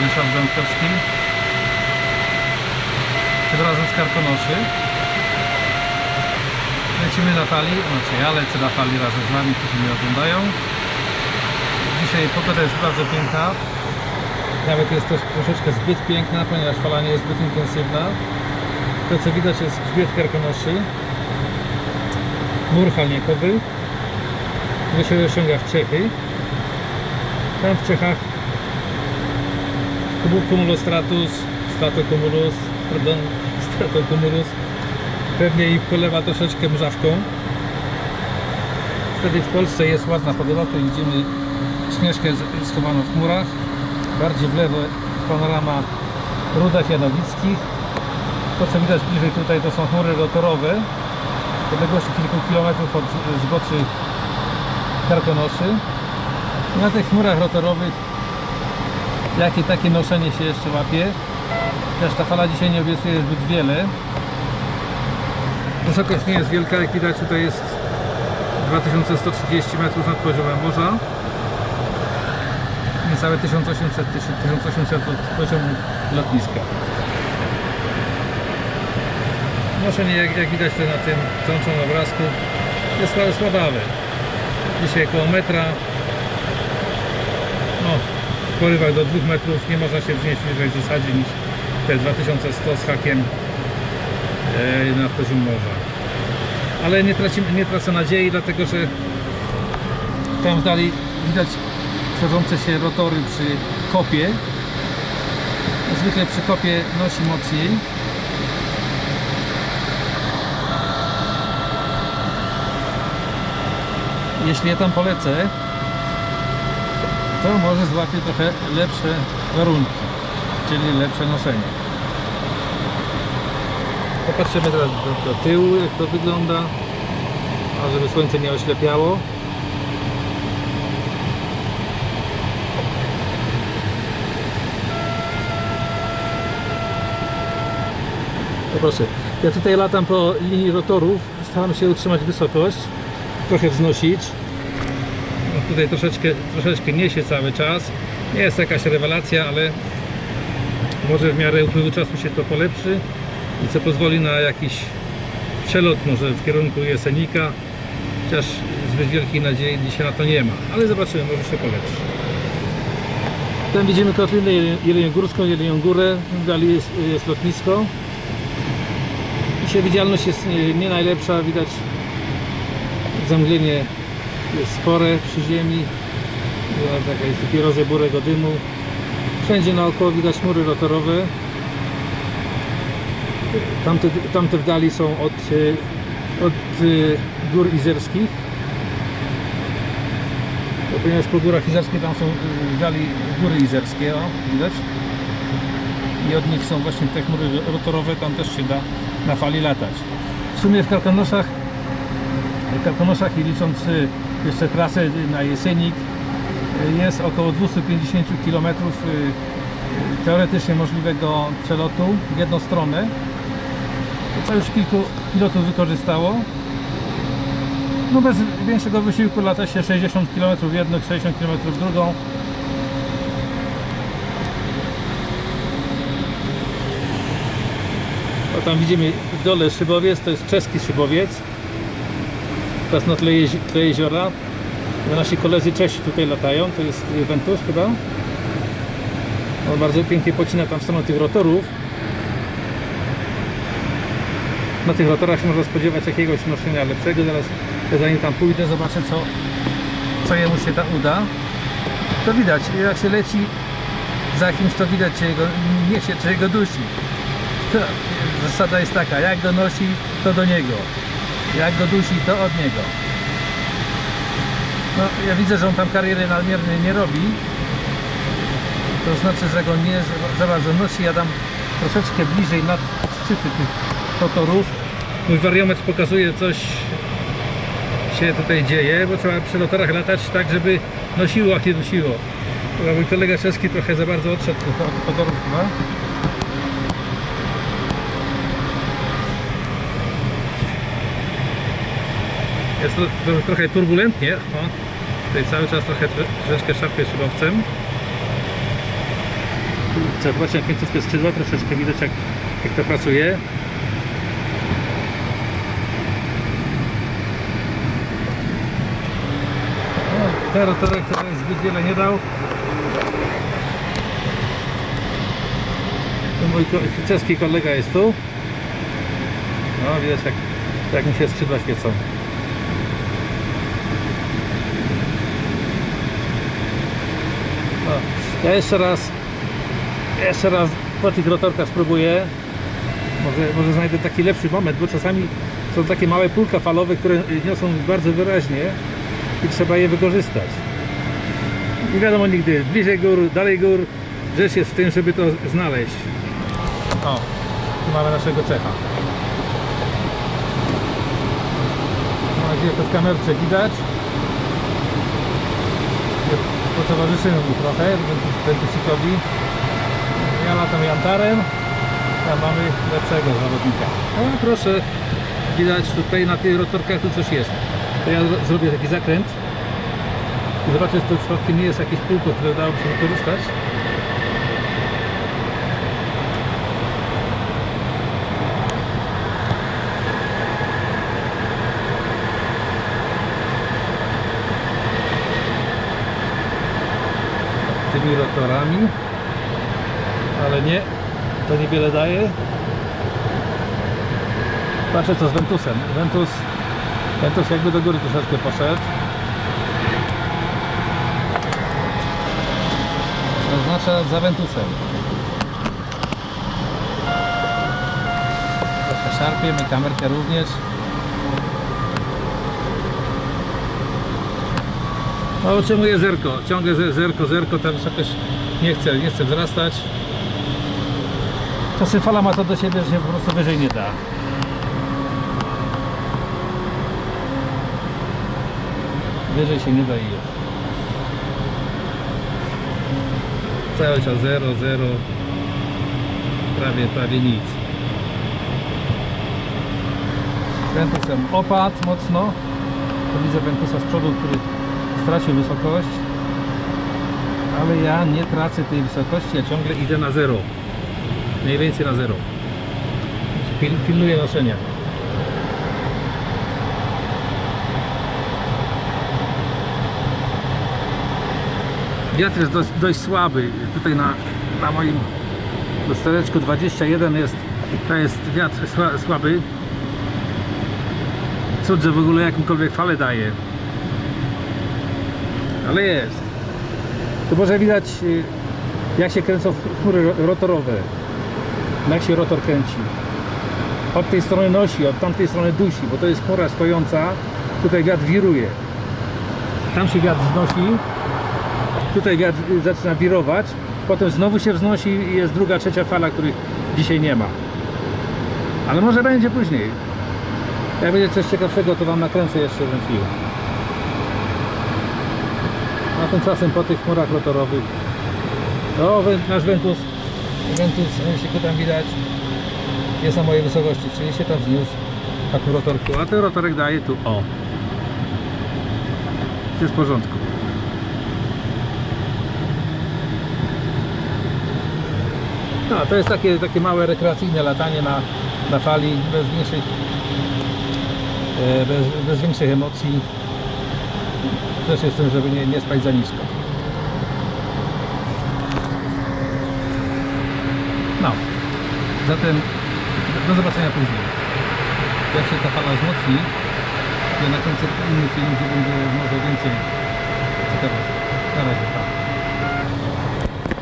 Ryszard Dębkowski. Tym razem z Karkonoszy. Lecimy na fali, znaczy ja lecę na fali razem z Wami, którzy mnie oglądają. Dzisiaj pogoda jest bardzo piękna. Nawet jest też troszeczkę zbyt piękna, ponieważ fala nie jest zbyt intensywna. To co widać jest grzbiet Karkonoszy. Mur falnikowy, który się osiąga w Czechy. Tam w Czechach Cumu- Cumulostratus, Stratocumulus, pardon, Stratocumulus pewnie im polewa troszeczkę mrzawką. Wtedy w Polsce jest ładna pogoda, tu widzimy śnieżkę schowaną w chmurach. Bardziej w lewo panorama Rudach Janowickich. To co widać bliżej tutaj to są chmury rotorowe. W odległości kilku kilometrów od zboczy Karkonoszy. Na tych chmurach rotorowych jakie takie noszenie się jeszcze łapie. Też ta fala dzisiaj nie obiecuje zbyt wiele. Wysokość nie jest wielka, jak widać tutaj jest 2130 metrów nad poziomem morza. Niecałe 1800, 1800 od poziomu lotniska. Noszenie, jak, jak widać tutaj na tym trączą obrazku, jest sła- słabawe. Dzisiaj około metra. Porywach do 2 metrów nie można się wznieść wyżej w zasadzie niż te 2100 z hakiem e, na poziom morza. Ale nie, tracimy, nie tracę nadziei, dlatego że tam dalej widać tworzące się rotory przy kopie. Zwykle przy kopie nosi mocniej. Jeśli ja tam polecę, to może złapie trochę lepsze warunki, czyli lepsze noszenie. Popatrzymy teraz do, do tyłu, jak to wygląda, a żeby słońce nie oślepiało. No proszę, ja tutaj latam po linii rotorów, staram się utrzymać wysokość, trochę wznosić. Tutaj troszeczkę, troszeczkę niesie cały czas. Nie jest jakaś rewelacja, ale może w miarę upływu czasu się to polepszy i co pozwoli na jakiś przelot może w kierunku Jesenika. Chociaż zbyt wielkiej nadziei dzisiaj na to nie ma, ale zobaczymy, może się polepszy. Tam widzimy kotlinę Jeleniogórską, Jelenią Górę, dalej jest, jest lotnisko. Dzisiaj widzialność jest nie najlepsza, widać zamglenie jest spore przy ziemi. Taka jest taki rodzaj burego dymu. Wszędzie naokoło widać mury rotorowe. Tamte, tamte w dali są od, y, od y, gór izerskich. Ponieważ po górach izerskich tam są y, w dali góry izerskie, o, widać. I od nich są właśnie te chmury rotorowe, tam też się da na fali latać. W sumie w Karkonoszach w Karkonoszach i licząc y, jeszcze trasę na Jesenik. Y, jest około 250 km y, teoretycznie możliwego przelotu w jedną stronę. Już kilku pilotów wykorzystało. No bez większego wysiłku lata się 60 km w jedną, 60 km w drugą. O tam widzimy w dole szybowiec, to jest czeski szybowiec teraz na tle, tle jeziora. Nasi koledzy Czesi tutaj latają. To jest Ventus chyba. On bardzo pięknie pocina tam w stronę tych rotorów. Na tych rotorach się można spodziewać jakiegoś noszenia lepszego. Zaraz zanim tam pójdę zobaczę co, co jemu się tam uda. To widać, jak się leci za kimś to widać czy jego niesie, czy jego dusi. Zasada jest taka, jak go nosi to do niego jak go dusi to od niego. No ja widzę, że on tam kariery nadmiernej nie robi. To znaczy, że go nie za- bardzo nosi. Ja dam troszeczkę bliżej nad szczyty tych rotorów mój wariometr pokazuje coś się tutaj dzieje, bo trzeba przy rotorach latać tak, żeby nosiło, a nie dusiło. Mój kolega czeski trochę za bardzo odszedł od rotorów chyba Jest to, to trochę turbulentnie. O, tutaj cały czas trochę troszeczkę szarpie szybowcem. Chcę na końcówkę skrzydła, troszeczkę widać jak, jak to pracuje. Ten rotorek tutaj zbyt wiele nie dał. Tu mój czeski kolega jest tu. No widać jak, jak mi się skrzydła świecą. No, ja jeszcze raz jeszcze raz po tych rotorkach spróbuję. Może, może znajdę taki lepszy moment, bo czasami są takie małe pulka falowe, które niosą bardzo wyraźnie i trzeba je wykorzystać. Nie wiadomo nigdy, bliżej gór, dalej gór, rzecz jest w tym, żeby to znaleźć. O, tu mamy naszego Czecha. Nadzieję, że to w kamerce widać. Potowarzyszymy mu trochę, Wentysikowi. Ja latam Jantarem, tam mamy lepszego zawodnika. O, proszę, widać tutaj na tych rotorkach tu coś jest. To ja zro- zrobię taki zakręt zobaczę, czy to przypadkiem nie jest jakieś półko, które dałoby się wykorzystać. Tymi rotorami. Ale nie, to niewiele daje. Patrzę co z Ventusem. Ventus, Ventus jakby do góry troszeczkę poszedł. Oznacza za Ventusem? Troszkę szarpie, kamerkę również No utrzymuję zerko, ciągle ze- zerko, zerko, ta wysokość nie chce, nie chce wzrastać. Czasem fala ma to do siebie, że się po prostu wyżej nie da. Wyżej się nie da i już. Cały czas 0, 0, prawie, prawie nic. Ventusem opadł mocno. To widzę Ventusa z przodu, który stracił wysokość. Ale ja nie tracę tej wysokości, ja ciągle idę na zero. Mniej więcej na zero. Pil, pilnuję noszenia. Wiatr jest dość, dość słaby. Tutaj na, na moim lustereczku 21 jest, to jest wiatr sła, słaby. Cud, że w ogóle jakąkolwiek falę daje. Ale jest. Tu może widać y, jak się kręcą chmury ro- rotorowe. Jak się rotor kręci. Od tej strony nosi, od tamtej strony dusi, bo to jest chmura stojąca. Tutaj wiatr wiruje. Tam się wiatr wznosi. Tutaj wiatr y, zaczyna wirować. Potem znowu się wznosi i jest druga, trzecia fala, których dzisiaj nie ma. Ale może będzie później. Jak będzie coś ciekawszego, to Wam nakręcę jeszcze jeden film. A tymczasem po tych chmurach rotorowych o, nasz Ventus Ventus, go tam widać. Jest na mojej wysokości, czyli się tam wzniósł tym rotorku, a ten rotorek daje tu. O. Jest w porządku? No, to jest takie, takie małe rekreacyjne latanie na, na fali bez większych e, bez, bez większych emocji też jest tym, żeby nie, nie spać za nisko. No, zatem do zobaczenia później. Jak się ta fala wzmocni, ja nakręcę inny film, gdzie będzie może więcej ciekawostek. Na razie.